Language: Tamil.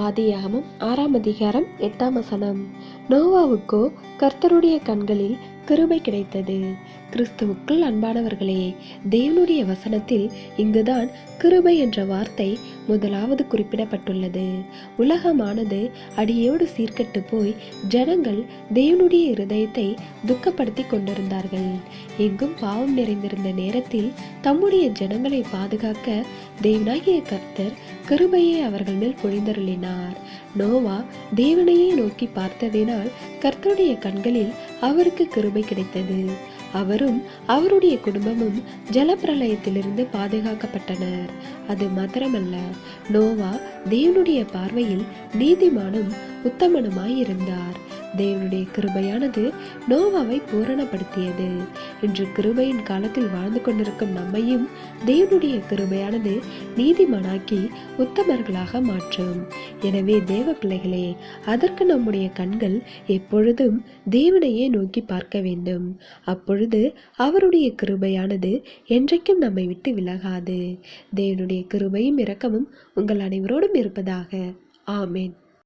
ஆதியாகமம் ஆறாம் அதிகாரம் எட்டாம் வசனம். நோவாவுக்கோ கர்த்தருடைய கண்களில் கிருபை கிடைத்தது. கிறிஸ்துவுக்குள் அன்பானவர்களே தேவனுடைய வசனத்தில் இங்குதான் கிருபை என்ற வார்த்தை முதலாவது குறிப்பிடப்பட்டுள்ளது. உலகமானது அடியோடு சீர்கட்டு போய் ஜனங்கள் தேவனுடைய இருதயத்தை துக்கப்படுத்தி கொண்டிருந்தார்கள். எங்கும் பாவம் நிறைந்திருந்த நேரத்தில் தம்முடைய ஜனங்களை பாதுகாக்க தேவனாகிய கர்த்தர் கிருபையை அவர்கள் மேல் பொழிந்தருளினார். நோவா தேவனையே நோக்கி பார்த்ததினால் கர்த்தருடைய கண்களில் அவருக்கு கிருபை கிடைத்தது. அவரும் அவருடைய குடும்பமும் ஜலப்பிரளயத்திலிருந்து பாதுகாக்கப்பட்டனர். அது மாத்திரமல்ல நோவா தேவனுடைய பார்வையில் நீதிமானும் உத்தமனுமாய் இருந்தார் தேவனுடைய கிருபையானது நோவாவை பூரணப்படுத்தியது. இன்று கிருபையின் காலத்தில் வாழ்ந்து கொண்டிருக்கும் நம்மையும் தேவனுடைய கிருபையானது நீதிமானாக்கி உத்தமர்களாக மாற்றும். எனவே தேவ பிள்ளைகளே அதற்கு நம்முடைய கண்கள் எப்பொழுதும் தேவனையே நோக்கி பார்க்க வேண்டும். அப்பொழுது அவருடைய கிருபையானது என்றைக்கும் நம்மை விட்டு விலகாது. தேவனுடைய கிருபையும் இரக்கமும் உங்கள் அனைவரோடும் இருப்பதாக. ஆமேன்.